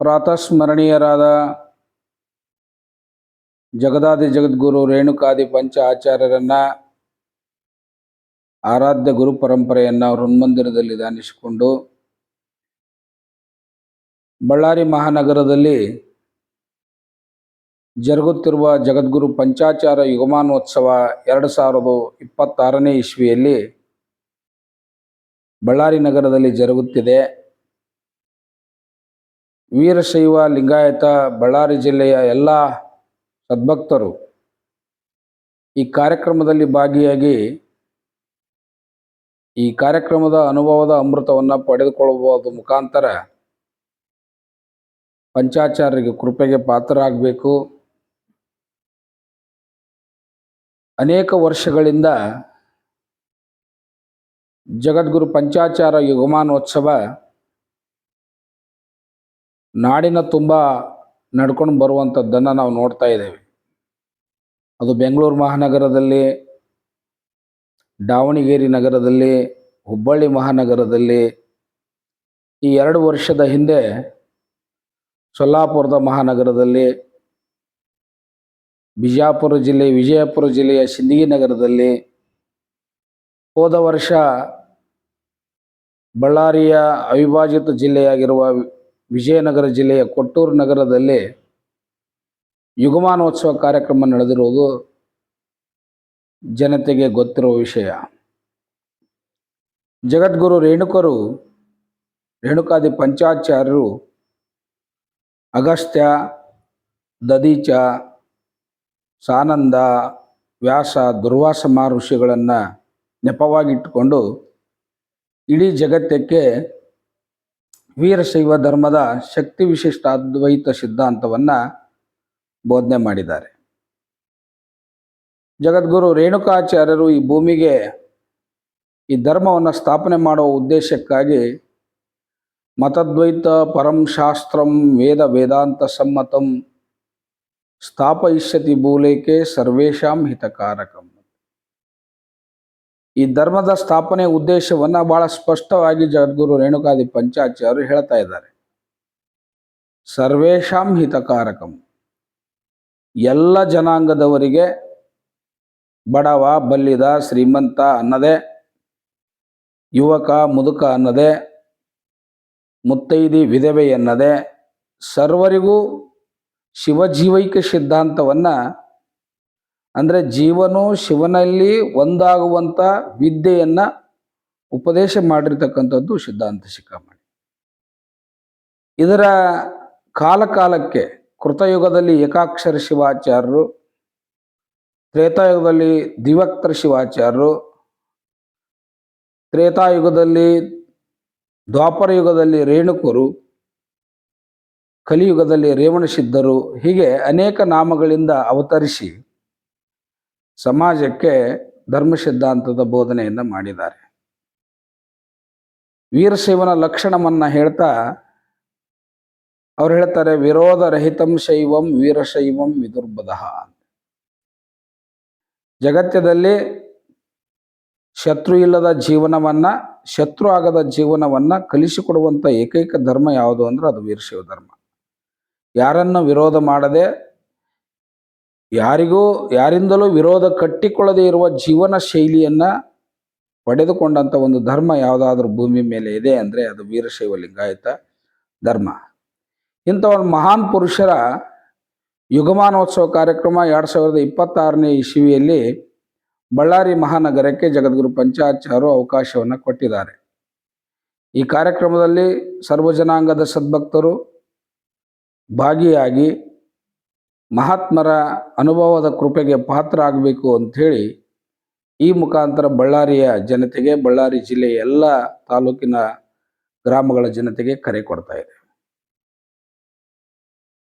ಪ್ರಾತಸ್ಮರಣೀಯರಾದ ಜಗದಾದಿ ಜಗದ್ಗುರು ರೇಣುಕಾದಿ ಪಂಚ ಆಚಾರ್ಯರನ್ನು ಆರಾಧ್ಯ ಗುರು ಪರಂಪರೆಯನ್ನ ಹೃನ್ಮಂದಿರದಲ್ಲಿ ದಾನಿಸಿಕೊಂಡು ಬಳ್ಳಾರಿ ಮಹಾನಗರದಲ್ಲಿ ಜರುಗುತ್ತಿರುವ ಜಗದ್ಗುರು ಪಂಚಾಚಾರ ಯುಗಮಾನೋತ್ಸವ ಎರಡು ಸಾವಿರದ ಇಪ್ಪತ್ತಾರನೇ ಇಸ್ವಿಯಲ್ಲಿ ಬಳ್ಳಾರಿ ನಗರದಲ್ಲಿ ಜರುಗುತ್ತಿದೆ. ವೀರಶೈವ ಲಿಂಗಾಯತ ಬಳ್ಳಾರಿ ಜಿಲ್ಲೆಯ ಎಲ್ಲ ಸದ್ಭಕ್ತರು ಈ ಕಾರ್ಯಕ್ರಮದಲ್ಲಿ ಭಾಗಿಯಾಗಿ ಈ ಕಾರ್ಯಕ್ರಮದ ಅನುಭವದ ಅಮೃತವನ್ನು ಪಡೆದುಕೊಳ್ಳುವುದರ ಮುಖಾಂತರ ಪಂಚಾಚಾರ್ಯರಿಗೆ ಕೃಪೆಗೆ ಪಾತ್ರರಾಗಬೇಕು. ಅನೇಕ ವರ್ಷಗಳಿಂದ ಜಗದ್ಗುರು ಪಂಚಾಚಾರ ಯುಗಮಾನೋತ್ಸವ ನಾಡಿನ ತುಂಬ ನಡ್ಕೊಂಡು ಬರುವಂಥದ್ದನ್ನು ನಾವು ನೋಡ್ತಾ ಇದ್ದೇವೆ. ಅದು ಬೆಂಗಳೂರು ಮಹಾನಗರದಲ್ಲಿ, ದಾವಣಗೆರೆ ನಗರದಲ್ಲಿ, ಹುಬ್ಬಳ್ಳಿ ಮಹಾನಗರದಲ್ಲಿ ಈ ಎರಡು ವರ್ಷದ ಹಿಂದೆ ಸೊಲ್ಲಾಪುರದ ಮಹಾನಗರದಲ್ಲಿ, ಬಿಜಾಪುರ ಜಿಲ್ಲೆ, ವಿಜಯಪುರ ಜಿಲ್ಲೆಯ ಸಿಂದಗಿ ನಗರದಲ್ಲಿ ಹೋದ ವರ್ಷ ಬಳ್ಳಾರಿಯ ಅವಿಭಾಜಿತ ಜಿಲ್ಲೆಯಾಗಿರುವ ವಿಜಯನಗರ ಜಿಲ್ಲೆಯ ಕೊಟ್ಟೂರು ನಗರದಲ್ಲಿ ಯುಗಮಾನೋತ್ಸವ ಕಾರ್ಯಕ್ರಮ ನಡೆದಿರುವುದು ಜನತೆಗೆ ಗೊತ್ತಿರುವ ವಿಷಯ. ಜಗದ್ಗುರು ರೇಣುಕರು, ರೇಣುಕಾದಿ ಪಂಚಾಚಾರ್ಯರು, ಅಗಸ್ತ್ಯ ದದೀಚ ಸಾನಂದ, ವ್ಯಾಸ, ದುರ್ವಾಸ ಮಹರ್ಷಿಗಳನ್ನು ನೆಪವಾಗಿಟ್ಟುಕೊಂಡು ಇಡೀ ಜಗತ್ತಕ್ಕೆ ವೀರಶೈವ ಧರ್ಮದ ಶಕ್ತಿ ವಿಶಿಷ್ಟ ಅದ್ವೈತ ಸಿದ್ಧಾಂತವನ್ನು ಬೋಧನೆ ಮಾಡಿದ್ದಾರೆ. ಜಗದ್ಗುರು ರೇಣುಕಾಚಾರ್ಯರು ಈ ಭೂಮಿಗೆ ಈ ಧರ್ಮವನ್ನು ಸ್ಥಾಪನೆ ಮಾಡುವ ಉದ್ದೇಶಕ್ಕಾಗಿ ಮತದ್ವೈತ ಪರಂ ಶಾಸ್ತ್ರಂ ವೇದ ವೇದಾಂತ ಸಮ್ಮತಂ ಸ್ಥಾಪಯಿಷ್ಯತಿ ಭೂಲೇಕೆ ಸರ್ವೇಶಾಂ ಹಿತಕಾರಕಂ. ಈ ಧರ್ಮದ ಸ್ಥಾಪನೆ ಉದ್ದೇಶವನ್ನ ಬಹಳ ಸ್ಪಷ್ಟವಾಗಿ ಜಗದ್ಗುರು ರೇಣುಕಾದಿ ಪಂಚಾಚಾರ್ಯರು ಹೇಳ್ತಾ ಇದ್ದಾರೆ. ಸರ್ವೇಶಾಂ ಹಿತಕಾರಕಂ. ಎಲ್ಲ ಜನಾಂಗದವರಿಗೆ ಬಡವ, ಬಲ್ಲಿದ, ಶ್ರೀಮಂತ ಅನ್ನದೇ, ಯುವಕ, ಮುದುಕ ಅನ್ನದೇ, ಮುತ್ತೈದಿ, ವಿಧವೆ ಎನ್ನದೆ ಸರ್ವರಿಗೂ ಶಿವಜೀವೈಕ ಸಿದ್ಧಾಂತವನ್ನ ಅಂದರೆ ಜೀವನು ಶಿವನಲ್ಲಿ ಒಂದಾಗುವಂಥ ವಿದ್ಯೆಯನ್ನು ಉಪದೇಶ ಮಾಡಿರ್ತಕ್ಕಂಥದ್ದು ಸಿದ್ಧಾಂತ ಶಿಖಾಮಣಿ. ಇದರ ಕಾಲಕಾಲಕ್ಕೆ ಕೃತಯುಗದಲ್ಲಿ ಏಕಾಕ್ಷರ ಶಿವಾಚಾರ್ಯರು, ತ್ರೇತಾಯುಗದಲ್ಲಿ ದಿವಕ್ತರ ಶಿವಾಚಾರ್ಯರು, ತ್ರೇತಾಯುಗದಲ್ಲಿ ದ್ವಾಪರ ಯುಗದಲ್ಲಿ ರೇಣುಕರು, ಕಲಿಯುಗದಲ್ಲಿ ರೇವಣಸಿದ್ಧರು ಹೀಗೆ ಅನೇಕ ನಾಮಗಳಿಂದ ಅವತರಿಸಿ ಸಮಾಜಕ್ಕೆ ಧರ್ಮ ಸಿದ್ಧಾಂತದ ಬೋಧನೆಯನ್ನು ಮಾಡಿದ್ದಾರೆ. ವೀರಶೈವನ ಲಕ್ಷಣವನ್ನ ಹೇಳ್ತಾ ಅವ್ರು ಹೇಳ್ತಾರೆ, ವಿರೋಧ ರಹಿತಂ ಶೈವಂ ವೀರಶೈವಂ ವಿದುರ್ಬಧ ಜಗತ್ತದಲ್ಲಿ ಶತ್ರು ಇಲ್ಲದ ಜೀವನವನ್ನ, ಶತ್ರು ಆಗದ ಜೀವನವನ್ನ ಕಲಿಸಿಕೊಡುವಂಥ ಏಕೈಕ ಧರ್ಮ ಯಾವುದು ಅಂದ್ರೆ ಅದು ವೀರಶೈವ ಧರ್ಮ. ಯಾರನ್ನು ವಿರೋಧ ಮಾಡದೆ ಯಾರಿಗೂ ಯಾರಿಂದಲೂ ವಿರೋಧ ಕಟ್ಟಿಕೊಳ್ಳದೇ ಇರುವ ಜೀವನ ಶೈಲಿಯನ್ನು ಪಡೆದುಕೊಂಡಂಥ ಒಂದು ಧರ್ಮ ಯಾವುದಾದ್ರೂ ಭೂಮಿ ಮೇಲೆ ಇದೆ ಅಂದರೆ ಅದು ವೀರಶೈವ ಲಿಂಗಾಯತ ಧರ್ಮ. ಇಂಥ ಒಂದು ಮಹಾನ್ ಪುರುಷರ ಯುಗಮಾನೋತ್ಸವ ಕಾರ್ಯಕ್ರಮ ಎರಡು ಸಾವಿರದ ಇಪ್ಪತ್ತಾರನೇ ಇಸವಿಯಲ್ಲಿ ಬಳ್ಳಾರಿ ಮಹಾನಗರಕ್ಕೆ ಜಗದ್ಗುರು ಪಂಚಾಚಾರ್ಯರು ಅವಕಾಶವನ್ನು ಕೊಟ್ಟಿದ್ದಾರೆ. ಈ ಕಾರ್ಯಕ್ರಮದಲ್ಲಿ ಸರ್ವಜನಾಂಗದ ಸದ್ಭಕ್ತರು ಭಾಗಿಯಾಗಿ ಮಹಾತ್ಮರ ಅನುಭವದ ಕೃಪೆಗೆ ಪಾತ್ರ ಆಗಬೇಕು ಅಂಥೇಳಿ ಈ ಮುಖಾಂತರ ಬಳ್ಳಾರಿಯ ಜನತೆಗೆ, ಬಳ್ಳಾರಿ ಜಿಲ್ಲೆಯ ಎಲ್ಲ ತಾಲೂಕಿನ ಗ್ರಾಮಗಳ ಜನತೆಗೆ ಕರೆ ಕೊಡ್ತಾ ಇದೆ.